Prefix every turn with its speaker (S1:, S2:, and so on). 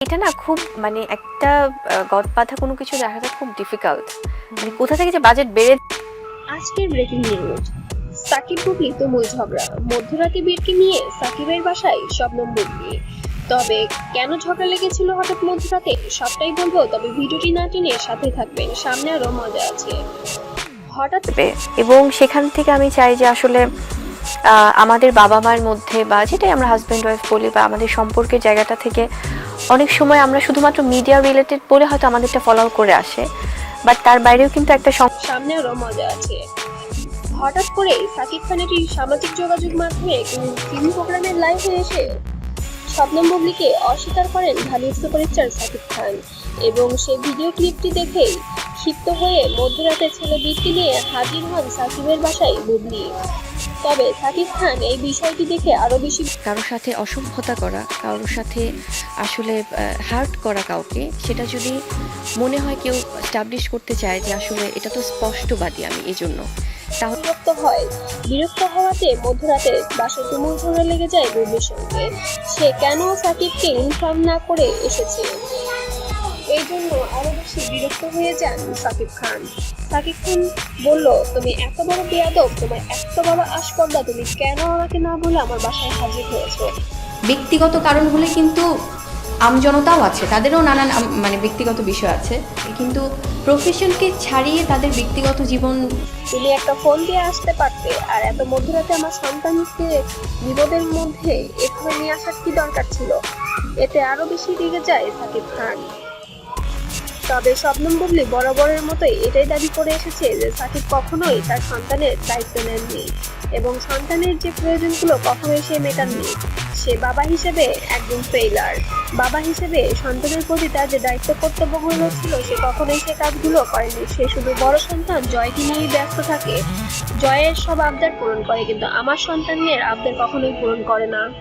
S1: এটা না খুব মানে একটা আহ, গদ কোনো কিছু দেখাটা খুব ডিফিকাল্ট মানে কোথা থেকে যে বাজেট বেড়ে
S2: আজকের ব্রেকিং নিউজ সাকিব বুবলি তুমুল ঝগড়া। মধ্যরাতে বীরকে নিয়ে সাকিবের বাসায় শবনম বুবলি তবে কেন ঝগড়া লেগেছিল হঠাৎ মধ্যরাতে? সবটাই বলব তবে ভিডিওটি না টেনে সাথে থাকবেন। সামনে আরও মজা আছে। হঠাৎ
S1: এবং সেখান থেকে আমি চাই যে আসলে আমাদের বাবা মায়ের মধ্যে বা যেটাই আমরা হাজব্যান্ড ওয়াইফ বলি বা আমাদের সম্পর্কের জায়গাটা থেকে অনেক সময় আমরা শুধুমাত্র মিডিয়া রিলেটেড বলে হয়তো আমাদেরটা ফলো করে আসে বাট তার বাইরেও কিন্তু একটা সম-
S2: সামনে আরও মজা আছে। হঠাৎ করে সাকিব খান একটি সামাজিক যোগাযোগ মাধ্যমে টিভি প্রোগ্রামের লাইভে এসে শবনম বুবলিকে অস্বীকার করেন ঢালিউড সুপারস্টার সাকিব খান এবং সেই ভিডিও ক্লিপটি দেখেই ক্ষিপ্ত হয়ে মধ্যরাতে ছেলে বৃত্তি নিয়ে হাজির হন সাকিবের বাসায় বুবলি। তবে সাকিব খান এই বিষয়টি দেখে আরও বেশি
S3: কারোর সাথে অসভ্যতা করা কারোর সাথে আসলে হার্ট করা কাউকে সেটা যদি মনে হয় কেউ স্টাবলিশ করতে চায় যে আসলে এটা তো স্পষ্টবাদী আমি এই জন্য তাহলে
S2: বিরক্ত হয়। বিরক্ত হওয়াতে মধ্যরাতে বাসে তুমুল ঝগড়া লেগে যায় বুবলির সঙ্গে। সে কেন সাকিবকে ইনফর্ম না করে এসেছে? এই জন্য আরও বেশি বিরক্ত হয়ে যান সাকিব খান। সাকিব খান বলল তুমি এত বড় বেয়াদব তোমার এত বড় আশপর্দা তুমি কেন আমাকে না বলে আমার বাসায় হাজির হয়েছো?
S4: ব্যক্তিগত কারণ হলে কিন্তু আমজনতাও আছে তাদেরও নানান মানে ব্যক্তিগত বিষয় আছে। কিন্তু প্রফেশনকে ছাড়িয়ে তাদের ব্যক্তিগত জীবন
S2: তুমি একটা ফোন দিয়ে আসতে পারতে আর এত মধ্যরাতে আমার সন্তানকে বিপদের মধ্যে এখানে নিয়ে আসার কি দরকার ছিল? এতে আরও বেশি রেগে যায় সাকিব খান। তবে শবনম বুবলি বরাবরের মতোই এটাই দাবি করে এসেছে যে সাকিব কখনোই তার সন্তানের দায়িত্ব নেননি এবং সন্তানের যে প্রয়োজনগুলো কখনোই সে মেটাননি, সে বাবা হিসেবে একজন ফেইলার বাবা হিসেবে সন্তানের প্রতি তার যে দায়িত্ব কর্তব্যগুলো ছিল, সে কখনোই সে কাজগুলো করেনি। সে শুধু বড় সন্তান জয়কে নিয়েই ব্যস্ত থাকে। জয়ের সব আবদার পূরণ করে, কিন্তু আমার সন্তানের আবদার কখনোই পূরণ করে না।